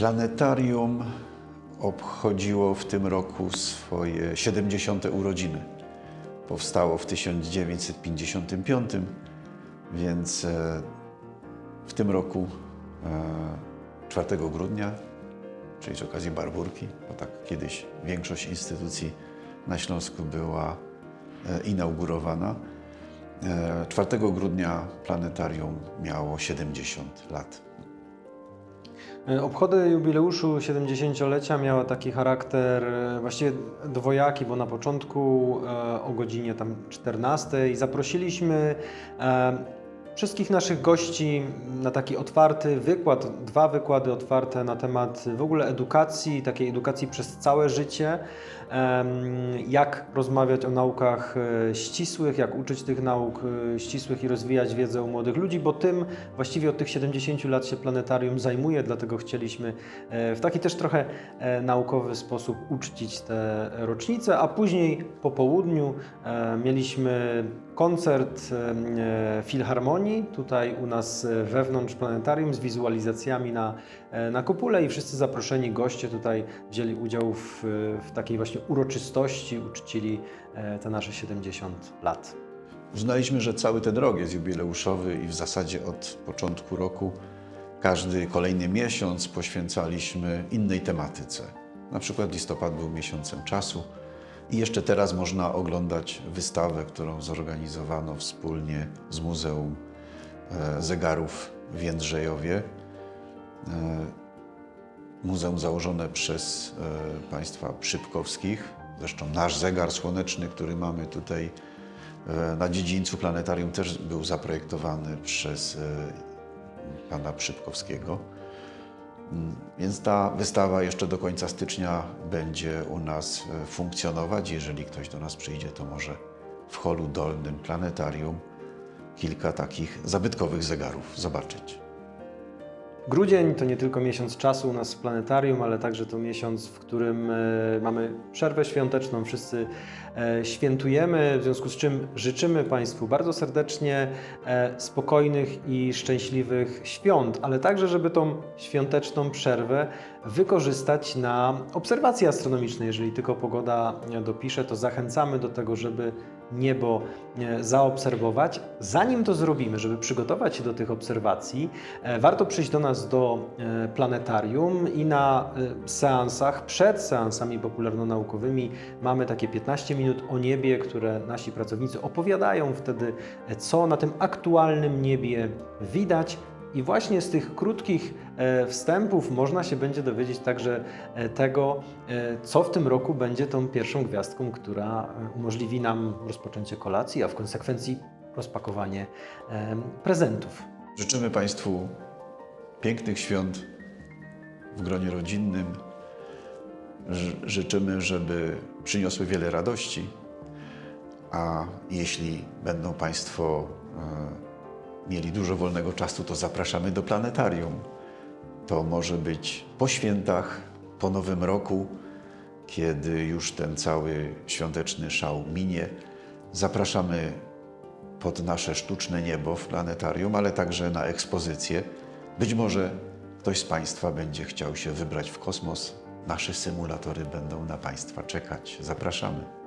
Planetarium obchodziło w tym roku swoje 70. urodziny. Powstało w 1955, więc e, w tym roku e, 4 grudnia, czyli z okazji Barburki, bo tak kiedyś większość instytucji na Śląsku była e, inaugurowana. E, 4 grudnia planetarium miało 70 lat. E, Obchody jubileuszu 70-lecia miały taki charakter e, właściwie dwojaki, bo na początku e, o godzinie tam 14 zaprosiliśmy wszystkich naszych gości na taki otwarty wykład, dwa wykłady otwarte na temat w ogóle edukacji, takiej edukacji przez całe życie, jak rozmawiać o naukach e, ścisłych, jak uczyć tych nauk e, ścisłych i rozwijać wiedzę u młodych ludzi, bo tym właściwie od tych 70 lat się planetarium zajmuje, dlatego chcieliśmy e, w taki też trochę naukowy sposób uczcić te rocznice, a później po południu mieliśmy koncert e, Tutaj u nas e, wewnątrz planetarium z wizualizacjami na, e, na kopule i wszyscy zaproszeni goście tutaj wzięli udział w, w takiej właśnie uroczystości, uczcili e, te nasze 70 lat. Uznaliśmy, że cały ten rok jest jubileuszowy i w zasadzie od początku roku każdy kolejny miesiąc poświęcaliśmy innej tematyce. Na przykład listopad był miesiącem czasu i jeszcze teraz można oglądać wystawę, którą zorganizowano wspólnie z Muzeum Zegarów w Jędrzejowie. E, Muzeum założone przez e, państwa Przypkowskich. Zresztą nasz zegar słoneczny, który mamy tutaj e, na dziedzińcu planetarium, też był zaprojektowany przez e, pana Przypkowskiego. Mm, Więc ta wystawa jeszcze do końca stycznia będzie u nas e, funkcjonować. Jeżeli ktoś do nas przyjdzie, to może w holu dolnym planetarium kilka takich zabytkowych zegarów zobaczyć. Grudzień to nie tylko miesiąc czasu u nas w planetarium, ale także to miesiąc, w którym e, mamy przerwę świąteczną, wszyscy e, świętujemy, w związku z czym życzymy Państwu bardzo serdecznie e, spokojnych i szczęśliwych świąt, ale także, żeby tą świąteczną przerwę wykorzystać na obserwacje astronomiczne. Jeżeli tylko pogoda dopisze, to zachęcamy do tego, żeby niebo e, zaobserwować. Zanim to zrobimy, żeby przygotować się do tych obserwacji, e, warto przyjść do nas do e, planetarium i na seansach, przed seansami popularno-naukowymi mamy takie 15 minut o niebie, które nasi pracownicy opowiadają wtedy, co na tym aktualnym niebie widać. I właśnie z tych krótkich e, wstępów można się będzie dowiedzieć także e, tego, e, co w tym roku będzie tą pierwszą gwiazdką, która umożliwi nam rozpoczęcie kolacji, a w konsekwencji rozpakowanie prezentów. Życzymy Państwu pięknych świąt w gronie rodzinnym. Ży- Życzymy, żeby przyniosły wiele radości, a jeśli będą Państwo mieli dużo wolnego czasu, to zapraszamy do planetarium. To może być po świętach, po nowym roku, kiedy już ten cały świąteczny szał minie. Zapraszamy pod nasze sztuczne niebo w planetarium, ale także na ekspozycję. Być może ktoś z Państwa będzie chciał się wybrać w kosmos. Nasze symulatory będą na Państwa czekać. Zapraszamy.